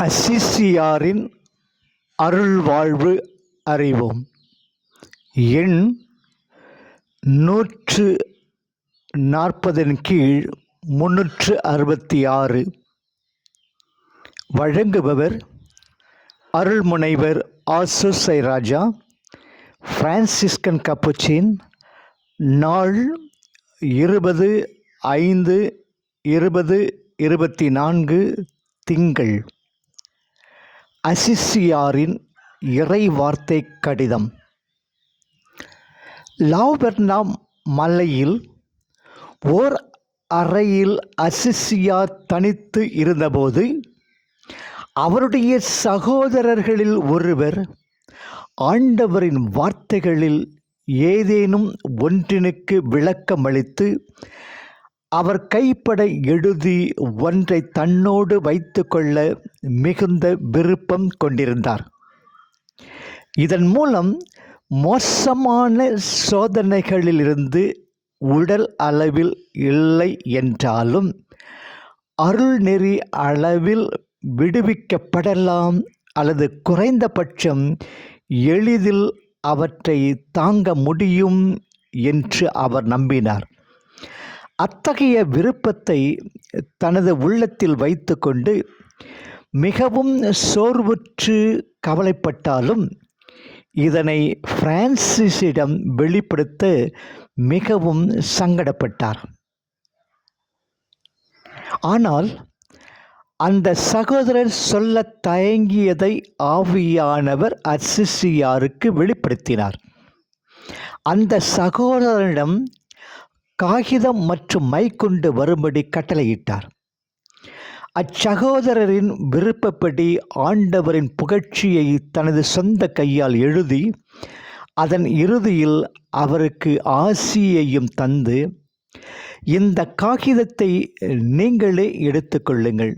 அசிசியாரின் அருள்வாழ்வு அறிவோம். எண் நூற்று நாற்பதன் கீழ் முன்னூற்று அறுபத்தி ஆறு வழங்குபவர் அருள்முனைவர் ஆசுசை ராஜா பிரான்சிஸ்கன் கப்புச்சின் நாள் இருபது ஐந்து இருபது இருபத்தி நான்கு திங்கள். அசிசியாரின் இறை வார்த்தை கடிதம். லாவெர்னாம் மலையில் ஓர் அறையில் அசிசியா தனித்து இருந்தபோது அவருடைய சகோதரர்களில் ஒருவர் ஆண்டவரின் வார்த்தைகளில் ஏதேனும் ஒன்றினுக்கு விளக்கமளித்து அவர் கைப்பட எழுதி ஒன்றை தன்னோடு வைத்துக்கொள்ள மிகுந்த விருப்பம் கொண்டிருந்தார். இதன் மூலம் மோசமான சோதனைகளிலிருந்து உடல் அளவில் இல்லை என்றாலும் அருள்நெறி அளவில் விடுவிக்கப்படலாம் அல்லது குறைந்தபட்சம் எளிதில் அவற்றை தாங்க முடியும் என்று அவர் நம்பினார். அத்தகைய விருப்பத்தை தனது உள்ளத்தில் வைத்துக்கொண்டு மிகவும் சோர்வுற்று கவலைப்பட்டாலும் இதனை பிரான்சிஸிடம் வெளிப்படுத்த மிகவும் சங்கடப்பட்டார். ஆனால் அந்த சகோதரர் சொல்ல தயங்கியதை ஆவியானவர் அசிசியாருக்கு வெளிப்படுத்தினார். அந்த சகோதரனிடம் காகிதம் மற்றும் மைக்குண்டு வரும்படி கட்டளையிட்டார். அச்சகோதரரின் விருப்பப்படி ஆண்டவரின் புகழ்ச்சியை தனது சொந்த கையால் எழுதி அதன் இறுதியில் அவருக்கு ஆசியையும் தந்து இந்த காகிதத்தை நீங்களே எடுத்துக்கொள்ளுங்கள்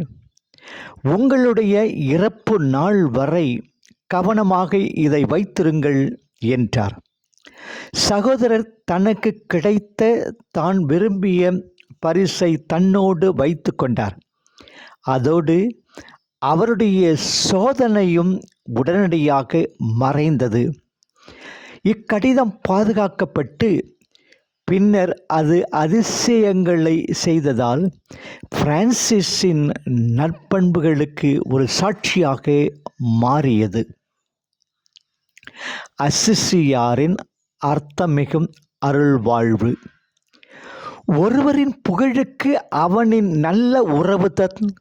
உங்களுடைய இறப்பு நாள் வரை கவனமாக இதை வைத்திருங்கள் என்றார். சகோதரர் தனக்கு கிடைத்த தான் விரும்பிய பரிசை தன்னோடு வைத்து கொண்டார். அதோடு அவருடைய சோதனையும் உடனடியாக மறைந்தது. இக்கடிதம் பாதுகாக்கப்பட்டு பின்னர் அது அதிசயங்களை செய்ததால் பிரான்சிஸின் நற்பண்புகளுக்கு ஒரு சாட்சியாக மாறியது. அசிசியாரின் அர்த்தமிகும் அருள்வாழ்வு. ஒருவரின் புகழுக்கு அவனின் நல்ல உறவு தன்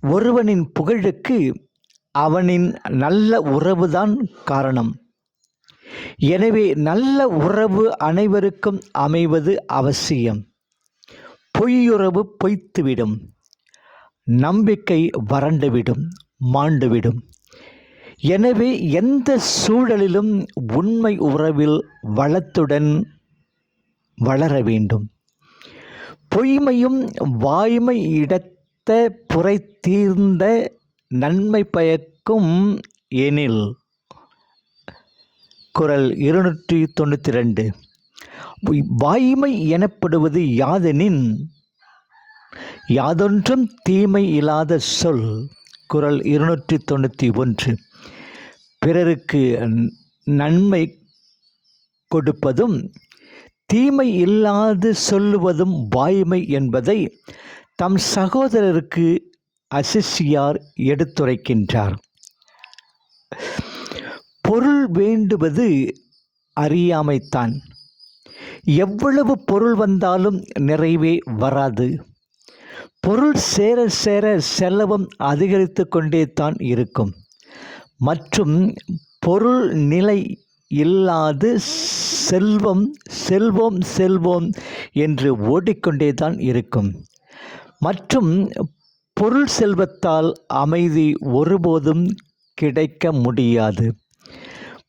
ஒருவனின் புகழுக்கு அவனின் நல்ல உறவுதான் காரணம். எனவே நல்ல உறவு அனைவருக்கும் அமைவது அவசியம். பொய்யுறவு பொய்த்துவிடும். நம்பிக்கை வறண்டுவிடும் மாண்டுவிடும். எனவே எந்த சூழலிலும் உண்மை உறவில் வளத்துடன் வளர வேண்டும். பொய்மையும் வாய்மை இடத்த புரை தீர்ந்த நன்மை பயக்கும் எனில் குரல் இருநூற்றி தொண்ணூற்றி ரெண்டு. வாய்மை எனப்படுவது யாதெனின்? யாதொன்றும் தீமை இல்லாத சொல் குரல் இருநூற்றி தொண்ணூற்றி ஒன்று. பிறருக்கு நன்மை கொடுப்பதும் தீமை இல்லாது சொல்லுவதும் வாய்மை என்பதை தம் சகோதரருக்கு அசிஷியார் எடுத்துரைக்கின்றார். பொருள் வேண்டுவது அறியாமைத்தான். எவ்வளவு பொருள் வந்தாலும் நிறைவே வராது. பொருள் சேர சேர செலவும் அதிகரித்து கொண்டே தான் இருக்கும். மற்றும் பொருள் நிலை இல்லாது செல்வம் செல்வோம் செல்வோம் என்று ஓடிக்கொண்டே தான் இருக்கும். மற்றும் பொருள் செல்வத்தால் அமைதி ஒருபோதும் கிடைக்க முடியாது.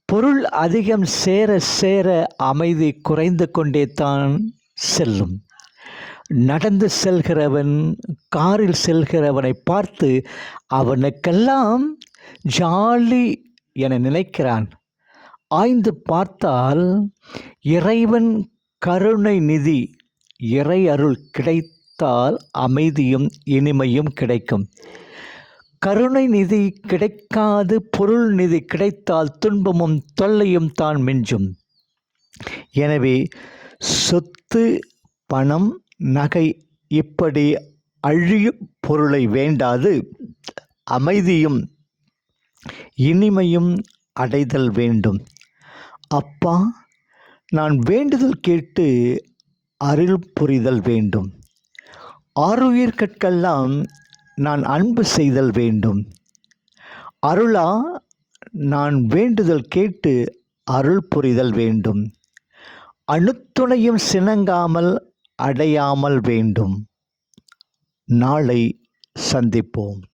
பொருள் அதிகம் சேர சேர அமைதி குறைந்து கொண்டே தான் செல்லும். நடந்து செல்கிறவன் காரில் செல்கிறவனை பார்த்து அவனுக்கெல்லாம் ஜாலி என நினைக்கிறான். ஆய்ந்து பார்த்தால் இறைவன் கருணை நிதி இறை அருள் கிடைத்தால் அமைதியும் இனிமையும் கிடைக்கும். கருணை நிதி கிடைக்காது பொருள் நிதி கிடைத்தால் துன்பமும் தொல்லையும் தான் மிஞ்சும். எனவே சொத்து பணம் நகை இப்படி அழியும் பொருளை வேண்டாது அமைதியும் இனிமையும் அடைதல் வேண்டும். அப்பா நான் வேண்டுதல் கேட்டு அருள் புரிதல் வேண்டும். ஆறுயிர்கட்கெல்லாம் நான் அன்பு செய்தல் வேண்டும். அருளா நான் வேண்டுதல் கேட்டு அருள் புரிதல் வேண்டும். அணுத்துணையும் சினங்காமல் அடையாமல் வேண்டும். நாளை சந்திப்போம்.